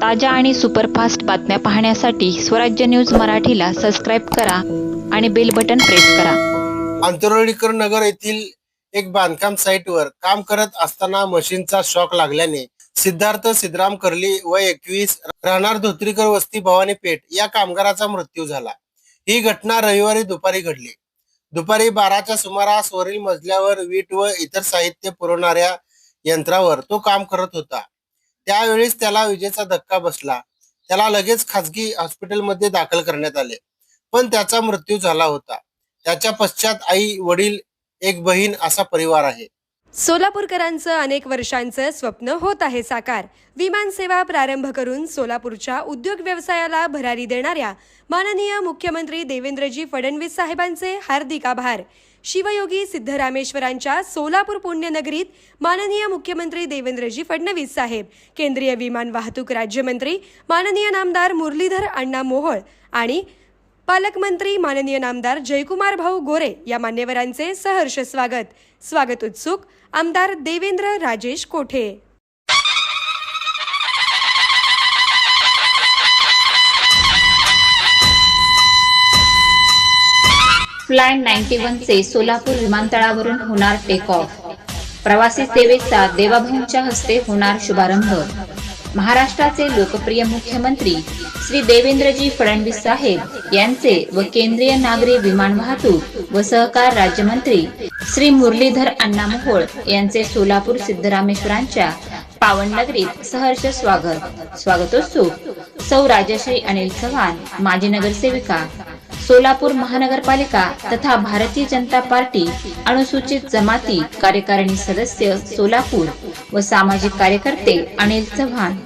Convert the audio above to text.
ताज्या आणि सुपरफास्ट बातम्या पाहण्यासाठी स्वराज्य न्यूज मराठीला सबस्क्राईब करा आणि बेल बटन प्रेस करा. अंतरोळीकर नगर येथील एक बांधकाम साईटवर काम करत असताना मशीनचा शॉक लागल्याने सिद्धार्थ सिद्धराम कर्ली व एकवीस राहणार धोत्रीकर वस्ती भवानी पेठ या कामगाराचा मृत्यू झाला. ही घटना रविवारी दुपारी घडली. दुपारी बाराच्या सुमारास वरील मजल्यावर वीट व इतर साहित्य पुरवणाऱ्या यंत्रावर तो काम करत होता. त्यावेळेस त्याला विजेचा धक्का बसला. त्याला लगेच खासगी हॉस्पिटलमध्ये दाखल करण्यात आले. पण त्याचा मृत्यू झाला होता. त्याच्या पश्चात आई वडील एक बहीण असा परिवार आहे. सोलापूरकरांचं अनेक वर्षांचं स्वप्न होत आहे साकार. विमान सेवा प्रारंभ करून सोलापूरच्या उद्योग व्यवसायाला भरारी देणाऱ्या माननीय मुख्यमंत्री देवेंद्रजी फडणवीस साहेबांचे हार्दिक आभार. शिवयोगी सिद्धरामेश्वरांच्या सोलापूर पुण्यनगरीत माननीय मुख्यमंत्री देवेंद्रजी फडणवीस साहेब केंद्रीय विमान वाहतूक राज्यमंत्री माननीय नामदार मुरलीधर अण्णा मोहोळ आणि पालकमंत्री माननीय नामदार जयकुमार भाऊ गोरे या मान्यवरांचे सहर्ष स्वागत. स्वागत उत्सुक आमदार देवेंद्र राजेश कोठे? फ्लाय नाईन्टी चे सोलापूर विमानतळावरून होणार टेक ऑफ प्रवासी सेवेचा देवाभाऊंच्या हस्ते होणार शुभारंभ. महाराष्ट्राचे लोकप्रिय मुख्यमंत्री श्री देवेंद्रजी फडणवीस साहेब यांचे व केंद्रीय नागरी विमान वाहतूक व सहकार राज्यमंत्री श्री मुरलीधर अण्णा मोहोळ यांचे सोलापूर सिद्धरामेश्वरांच्या पावन नगरीत सहर्ष स्वागत. स्वागतोत्सुक सौ राजश्री अनिल चव्हाण माजी नगरसेविका सोलापूर महानगरपालिका तथा भारतीय जनता पार्टी अनुसूचित जमाती कार्यकारिणी सदस्य सोलापूर व सामाजिक कार्यकर्ते अनिल चव्हाण.